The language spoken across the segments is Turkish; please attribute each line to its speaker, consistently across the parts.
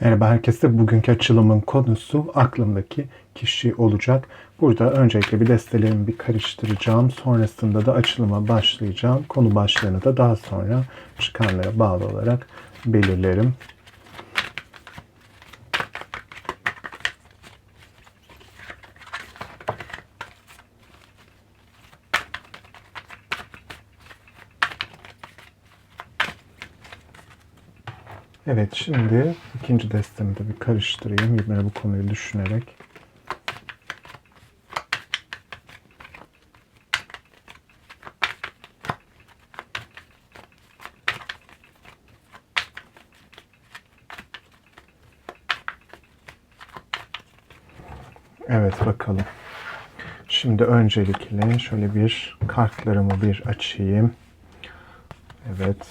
Speaker 1: Merhaba herkese. Bugünkü açılımın konusu aklımdaki kişi olacak. Burada öncelikle bir destelerimi bir karıştıracağım. Sonrasında da açılıma başlayacağım. Konu başlığını da daha sonra çıkanlara bağlı olarak belirlerim. Evet şimdi ikinci destemi de bir karıştırayım. Yine bu konuyu düşünerek. Evet bakalım. Şimdi öncelikle şöyle bir kartlarımı bir açayım. Evet.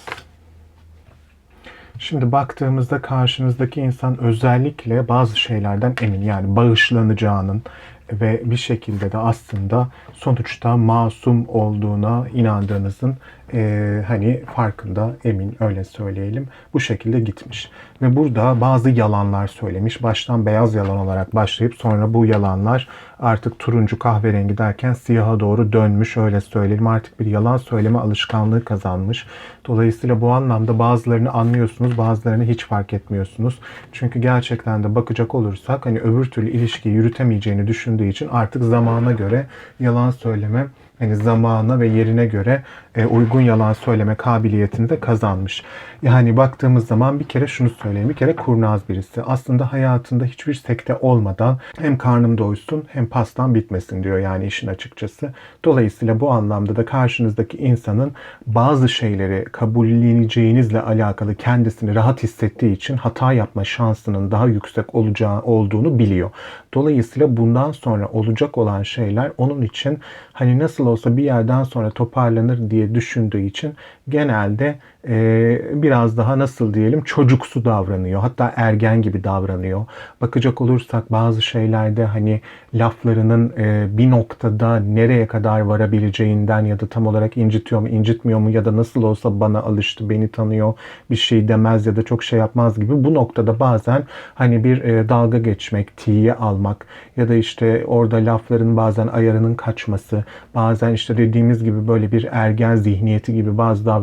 Speaker 1: Şimdi baktığımızda karşınızdaki insan özellikle bazı şeylerden emin. Yani bağışlanacağının ve bir şekilde de aslında sonuçta masum olduğuna inandığınızın e, hani farkında emin öyle söyleyelim. Bu şekilde gitmiş. Ve burada bazı yalanlar söylemiş. Baştan beyaz yalan olarak başlayıp sonra bu yalanlar artık turuncu kahverengi derken siyaha doğru dönmüş öyle söyleyelim. Artık bir yalan söyleme alışkanlığı kazanmış. Dolayısıyla bu anlamda bazılarını anlıyorsunuz, bazılarını hiç fark etmiyorsunuz. Çünkü gerçekten de bakacak olursak hani öbür türlü ilişkiyi yürütemeyeceğini düşündüğü için artık zamana göre yalan söyleme hani zamana ve yerine göre e, uygun yalan söyleme kabiliyetini de kazanmış. Yani baktığımız zaman bir kere şunu söyleyeyim. Bir kere kurnaz birisi. Aslında hayatında hiçbir sekte olmadan hem karnım doysun hem pastam bitmesin diyor yani işin açıkçası. Dolayısıyla bu anlamda da karşınızdaki insanın bazı şeyleri kabulleneceğinizle alakalı kendisini rahat hissettiği için hata yapma şansının daha yüksek olacağı olduğunu biliyor. Dolayısıyla bundan sonra olacak olan şeyler onun için hani nasıl olsa bir yerden sonra toparlanır diye düşündüğü için genelde e, biraz daha nasıl diyelim çocuksu davranıyor. Hatta ergen gibi davranıyor. Bakacak olursak bazı şeylerde hani laflarının e, bir noktada nereye kadar varabileceğinden ya da tam olarak incitiyor mu incitmiyor mu ya da nasıl olsa bana alıştı beni tanıyor bir şey demez ya da çok şey yapmaz gibi bu noktada bazen hani bir e, dalga geçmek, tiye almak ya da işte orada lafların bazen ayarının kaçması, bazen işte dediğimiz gibi böyle bir ergen zihniyeti gibi bazı davranışlar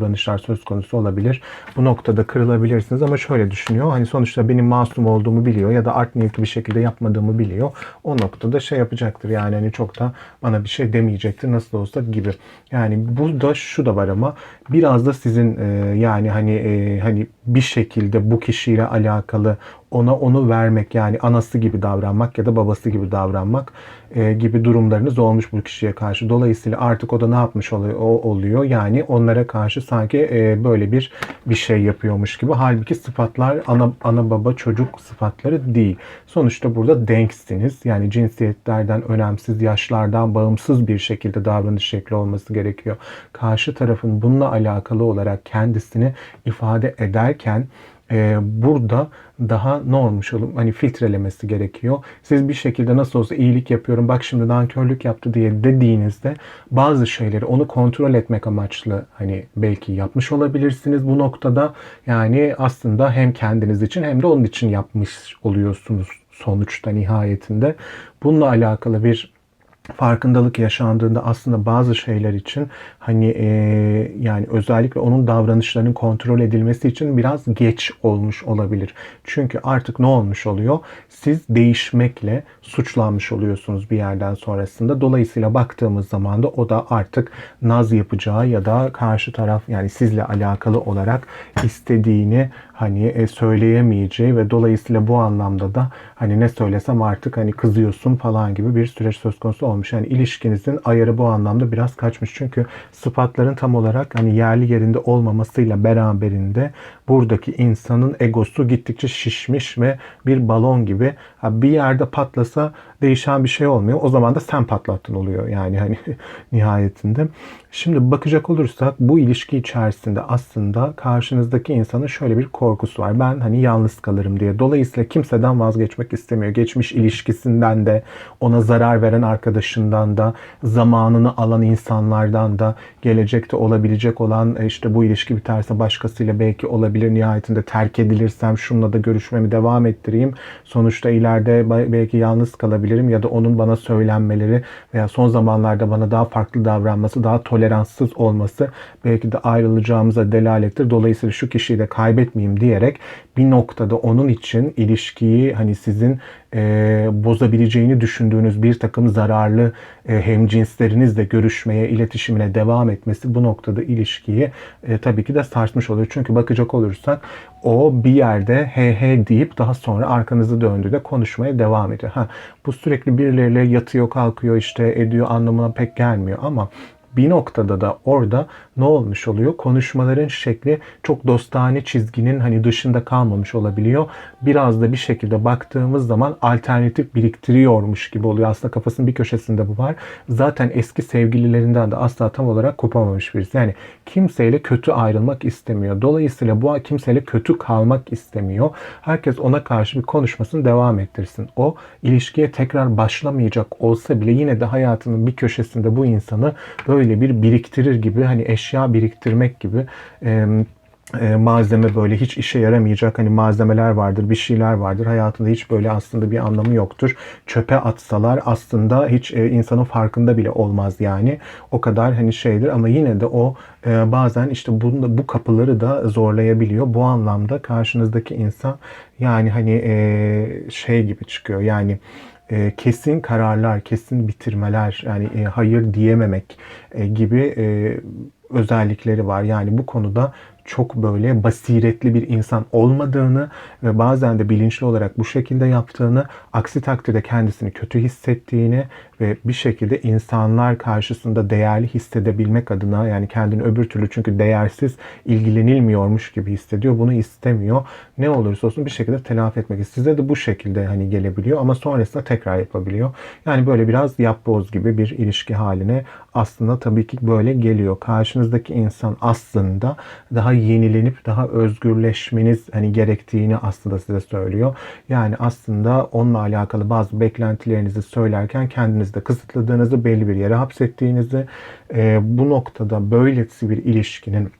Speaker 1: söz konusu olabilir. Bu noktada kırılabilirsiniz ama şöyle düşünüyor. Hani sonuçta benim masum olduğumu biliyor ya da art niyetli bir şekilde yapmadığımı biliyor. O noktada şey yapacaktır. Yani hani çok da bana bir şey demeyecektir nasıl olsa gibi. Yani burada şu da var ama biraz da sizin e, yani hani e, hani bir şekilde bu kişiyle alakalı ona onu vermek yani anası gibi davranmak ya da babası gibi davranmak e, gibi durumlarınız olmuş bu kişiye karşı. Dolayısıyla artık o da ne yapmış oluyor? O oluyor yani onlara karşı sanki e, böyle bir bir şey yapıyormuş gibi. Halbuki sıfatlar ana ana baba çocuk sıfatları değil. Sonuçta burada denksiniz. Yani cinsiyetlerden önemsiz, yaşlardan bağımsız bir şekilde davranış şekli olması gerekiyor. Karşı tarafın bununla alakalı olarak kendisini ifade ederken e, burada daha ne olmuş olur? Hani filtrelemesi gerekiyor. Siz bir şekilde nasıl olsa iyilik yapıyorum bak şimdi nankörlük yaptı diye dediğinizde bazı şeyleri onu kontrol etmek amaçlı hani belki yapmış olabilirsiniz bu noktada. Yani aslında hem kendiniz için hem de onun için yapmış oluyorsunuz sonuçta nihayetinde. Bununla alakalı bir farkındalık yaşandığında aslında bazı şeyler için hani e, yani özellikle onun davranışlarının kontrol edilmesi için biraz geç olmuş olabilir. Çünkü artık ne olmuş oluyor? Siz değişmekle suçlanmış oluyorsunuz bir yerden sonrasında. Dolayısıyla baktığımız zaman da o da artık naz yapacağı ya da karşı taraf yani sizle alakalı olarak istediğini hani e, söyleyemeyeceği ve dolayısıyla bu anlamda da hani ne söylesem artık hani kızıyorsun falan gibi bir süreç söz konusu olmuş. Yani ilişkinizin ayarı bu anlamda biraz kaçmış. Çünkü sıfatların tam olarak hani yerli yerinde olmamasıyla beraberinde buradaki insanın egosu gittikçe şişmiş ve bir balon gibi bir yerde patlasa değişen bir şey olmuyor. O zaman da sen patlattın oluyor yani hani nihayetinde. Şimdi bakacak olursak bu ilişki içerisinde aslında karşınızdaki insanın şöyle bir korkusu var. Ben hani yalnız kalırım diye. Dolayısıyla kimseden vazgeçmek istemiyor. Geçmiş ilişkisinden de, ona zarar veren arkadaşından da, zamanını alan insanlardan da, gelecekte olabilecek olan e, işte bu ilişki biterse başkasıyla belki olabilir. Nihayetinde terk edilirsem şununla da görüşmemi devam ettireyim. Sonuçta ileride belki yalnız kalabilirim ya da onun bana söylenmeleri veya son zamanlarda bana daha farklı davranması, daha toleranssız olması belki de ayrılacağımıza delalettir. Dolayısıyla şu kişiyi de kaybetmeyeyim diyerek bir noktada onun için ilişkiyi hani sizin e, bozabileceğini düşündüğünüz bir takım zararlı e, hemcinslerinizle görüşmeye, iletişimine devam etmesi bu noktada ilişkiyi e, tabii ki de sarsmış oluyor. Çünkü bakacak olursak o bir yerde he he deyip daha sonra arkanızı döndüğünde konuşmaya devam ediyor. Ha, bu sürekli birileriyle yatıyor kalkıyor işte ediyor anlamına pek gelmiyor ama bir noktada da orada ne olmuş oluyor? Konuşmaların şekli çok dostane çizginin hani dışında kalmamış olabiliyor. Biraz da bir şekilde baktığımız zaman alternatif biriktiriyormuş gibi oluyor. Aslında kafasının bir köşesinde bu var. Zaten eski sevgililerinden de asla tam olarak kopamamış birisi. Yani kimseyle kötü ayrılmak istemiyor. Dolayısıyla bu kimseyle kötü kalmak istemiyor. Herkes ona karşı bir konuşmasını devam ettirsin. O ilişkiye tekrar başlamayacak olsa bile yine de hayatının bir köşesinde bu insanı böyle bir biriktirir gibi hani eşya biriktirmek gibi e, e, malzeme böyle hiç işe yaramayacak hani malzemeler vardır, bir şeyler vardır. Hayatında hiç böyle aslında bir anlamı yoktur. Çöpe atsalar aslında hiç e, insanın farkında bile olmaz yani. O kadar hani şeydir ama yine de o e, bazen işte bunu, bu kapıları da zorlayabiliyor. Bu anlamda karşınızdaki insan yani hani e, şey gibi çıkıyor. Yani e, kesin kararlar, kesin bitirmeler, yani e, hayır diyememek e, gibi e, özellikleri var. Yani bu konuda çok böyle basiretli bir insan olmadığını ve bazen de bilinçli olarak bu şekilde yaptığını, aksi takdirde kendisini kötü hissettiğini ve bir şekilde insanlar karşısında değerli hissedebilmek adına yani kendini öbür türlü çünkü değersiz ilgilenilmiyormuş gibi hissediyor. Bunu istemiyor. Ne olursa olsun bir şekilde telafi etmek. Size de bu şekilde hani gelebiliyor ama sonrasında tekrar yapabiliyor. Yani böyle biraz yapboz gibi bir ilişki haline aslında tabii ki böyle geliyor. Karşınızdaki insan aslında daha yenilenip daha özgürleşmeniz hani gerektiğini aslında size söylüyor. Yani aslında onunla alakalı bazı beklentilerinizi söylerken kendinizde kısıtladığınızı, belli bir yere hapsettiğinizi, e, bu noktada böylesi bir ilişkinin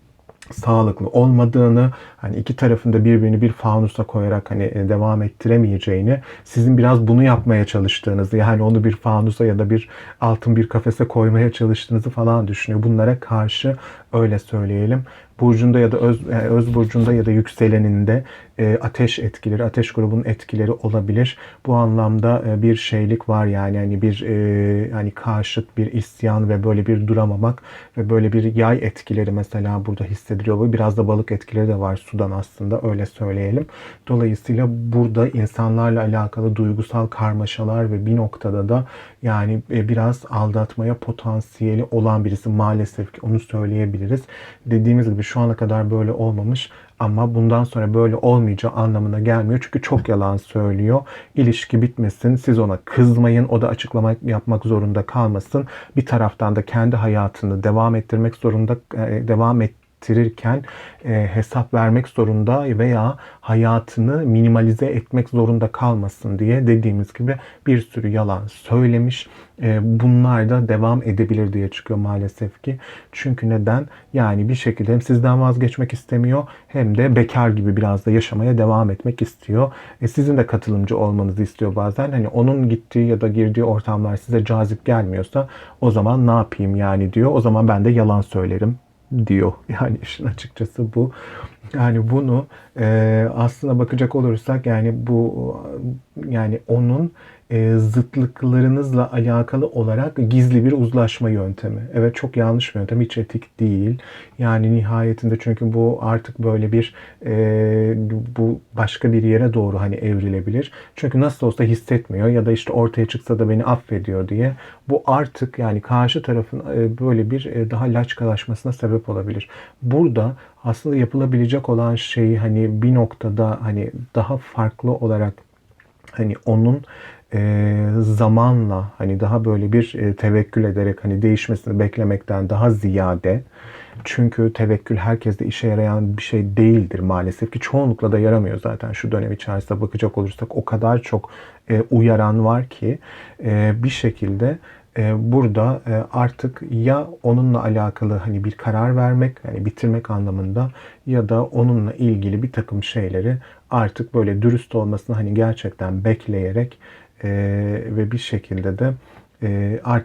Speaker 1: sağlıklı olmadığını, hani iki tarafında birbirini bir fanusa koyarak hani e, devam ettiremeyeceğini, sizin biraz bunu yapmaya çalıştığınızı, yani onu bir fanusa ya da bir altın bir kafese koymaya çalıştığınızı falan düşünüyor. Bunlara karşı öyle söyleyelim burcunda ya da öz, e, öz burcunda ya da yükseleninde e, ateş etkileri, ateş grubunun etkileri olabilir. Bu anlamda e, bir şeylik var yani hani bir e, yani karşıt bir isyan ve böyle bir duramamak ve böyle bir yay etkileri mesela burada hissediliyor. Biraz da balık etkileri de var sudan aslında öyle söyleyelim. Dolayısıyla burada insanlarla alakalı duygusal karmaşalar ve bir noktada da yani e, biraz aldatmaya potansiyeli olan birisi maalesef ki onu söyleyebiliriz. Dediğimiz gibi şu ana kadar böyle olmamış ama bundan sonra böyle olmayacağı anlamına gelmiyor. Çünkü çok yalan söylüyor. İlişki bitmesin. Siz ona kızmayın. O da açıklama yapmak zorunda kalmasın. Bir taraftan da kendi hayatını devam ettirmek zorunda e, devam et ettirirken e, hesap vermek zorunda veya hayatını minimalize etmek zorunda kalmasın diye dediğimiz gibi bir sürü yalan söylemiş. E, bunlar da devam edebilir diye çıkıyor maalesef ki. Çünkü neden? Yani bir şekilde hem sizden vazgeçmek istemiyor hem de bekar gibi biraz da yaşamaya devam etmek istiyor. E, sizin de katılımcı olmanızı istiyor bazen. Hani onun gittiği ya da girdiği ortamlar size cazip gelmiyorsa o zaman ne yapayım yani diyor. O zaman ben de yalan söylerim diyor. Yani işin açıkçası bu. Yani bunu e, aslına bakacak olursak yani bu yani onun e, zıtlıklarınızla alakalı olarak gizli bir uzlaşma yöntemi. Evet çok yanlış bir yöntem. Hiç etik değil. Yani nihayetinde çünkü bu artık böyle bir e, bu başka bir yere doğru hani evrilebilir. Çünkü nasıl olsa hissetmiyor ya da işte ortaya çıksa da beni affediyor diye. Bu artık yani karşı tarafın e, böyle bir e, daha laçkalaşmasına sebep olabilir. Burada aslında yapılabilecek olan şeyi hani bir noktada hani daha farklı olarak hani onun e, zamanla hani daha böyle bir e, tevekkül ederek hani değişmesini beklemekten daha ziyade çünkü tevekkül herkeste işe yarayan bir şey değildir maalesef ki. Çoğunlukla da yaramıyor zaten şu dönem içerisinde bakacak olursak. O kadar çok e, uyaran var ki e, bir şekilde e, burada e, artık ya onunla alakalı hani bir karar vermek, hani bitirmek anlamında ya da onunla ilgili bir takım şeyleri artık böyle dürüst olmasını hani gerçekten bekleyerek e, ve bir şekilde de e, artık